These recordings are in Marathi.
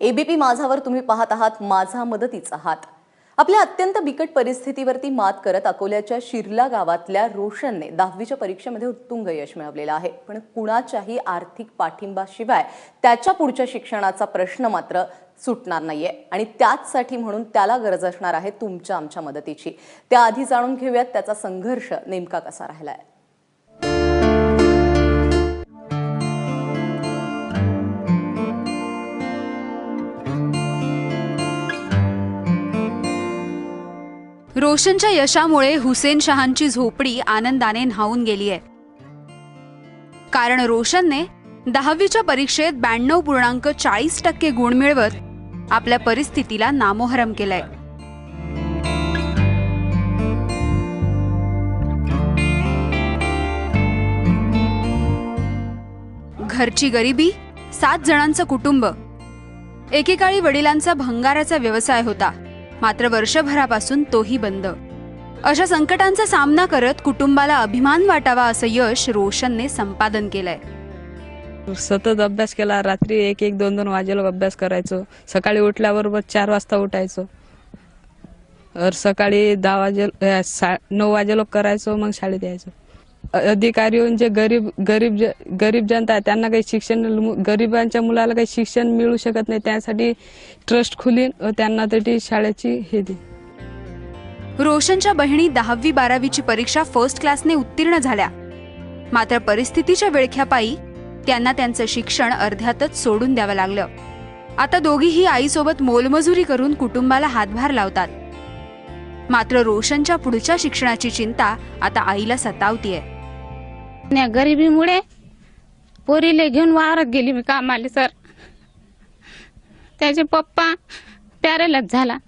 एबीपी माझावर तुम्ही पाहत आहात माझा मदतीचा हात. आपल्या अत्यंत बिकट परिस्थितीवरती मात करत अकोल्याच्या शिरला गावातल्या रोशनने दहावीच्या परीक्षेमध्ये उत्तुंग यश मिळवलेलं आहे. पण कुणाच्याही आर्थिक पाठिंबाशिवाय त्याच्या पुढच्या शिक्षणाचा प्रश्न मात्र सुटणार नाहीये. आणि त्याचसाठी म्हणून त्याला गरज असणार आहे तुमच्या आमच्या मदतीची. त्याआधी जाणून घेऊयात त्याचा संघर्ष नेमका कसा राहिलाय. रोशनच्या यशामुळे हुसेन शहांची झोपडी आनंदाने न्हावून गेली आहे. कारण रोशनने दहावीच्या परीक्षेत ब्याण्णव पूर्णांक चाळीस टक्के गुण मिळवत आपल्या परिस्थितीला नामोहरम केलंय. घरची गरिबी सात जणांचं कुटुंब एकेकाळी वडिलांचा भंगाराचा व्यवसाय होता. मात्र वर्षभरापासून तोही बंद. अशा संकटांचा सामना करत कुटुंबाला अभिमान वाटावा असं यश रोशनने संपादन केलंय. सतत अभ्यास केला रात्री एक एक दोन दोन वाजेला अभ्यास करायचो. सकाळी उठल्याबरोबर चार वाजता उठायचो. सकाळी दहा वाजे सा- नऊ वाजेला करायचो मग शाळेत यायचो. अधिकारी जे गरीब गरीब गरीब जनता आहे त्यांना काही शिक्षण गरिबांच्या मुलाला काही शिक्षण मिळू शकत नाही त्यासाठी ट्रस्ट खुलीन व त्यांना तरी शाळेची हे दे. रोशनच्या बहिणी दहावी बारावीची परीक्षा फर्स्ट क्लासने उत्तीर्ण झाल्या. मात्र परिस्थितीच्या विळख्यापायी त्यांना त्यांचं शिक्षण अर्ध्यातच सोडून द्यावं लागलं. आता दोघीही आईसोबत मोलमजुरी करून कुटुंबाला हातभार लावतात. मात्र रोशनच्या पुढच्या शिक्षणाची चिंता आता आईला सतावतीये. या गरिबीमुळे पोरीले घेऊन वावरात गेली मी कामाले सर. त्याचे पप्पा पॅरेलाच झाला.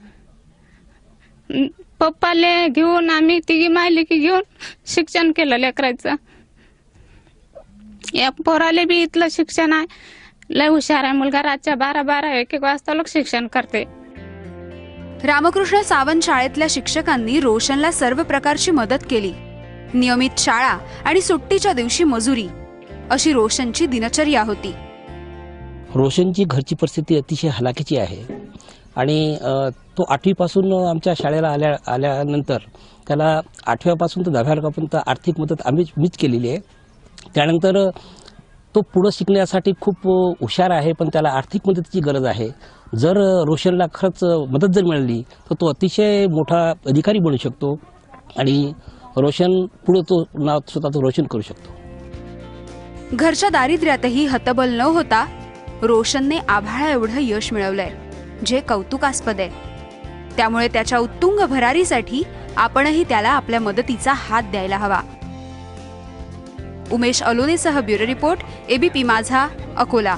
पप्पाले घेऊन आम्ही तिघी मायली की घेऊन शिक्षण केलं लेकराचं या पोराले बी इथलं शिक्षण आहे. लय हुशार आहे मुलगा रातच्या बारा बारा एक एक वाजता लोक शिक्षण करते. रामकृष्ण सावंत शाळेतल्या शिक्षकांनी रोशनला सर्व प्रकारची मदत केली. नियमित शाळा आणि सुट्टीच्या दिवशी मजुरी अशी रोशनची दिनचर्या होती. रोशनची घरची परिस्थिती अतिशय हलाखीची आहे. आणि तो आठवीपासून आमच्या शाळेला आल्या आल्यानंतर त्याला आठव्यापासून तर दहाव्या वर्गापर्यंत आर्थिक मदत आम्हीच मीच केलेली आहे. त्यानंतर तो पुढं शिकण्यासाठी खूप हुशार आहे पण त्याला आर्थिक मदतीची गरज आहे. जर रोशनला खरंच मदत जर मिळाली तर तो अतिशय मोठा अधिकारी बनू शकतो. आणि रोशन पुढे तो नाव स्वतःचं रोशन करू शकतो. घरच्या दारिद्र्यातही हतबल न होता रोशनने आभाळा एवढं यश मिळवलंय जे कौतुकास्पद आहे. त्यामुळे त्याच्या उत्तुंग भरारीसाठी आपणही त्याला आपल्या मदतीचा हात द्यायला हवा. Umesh अलोनेसह bureau report ABP Majha Akola.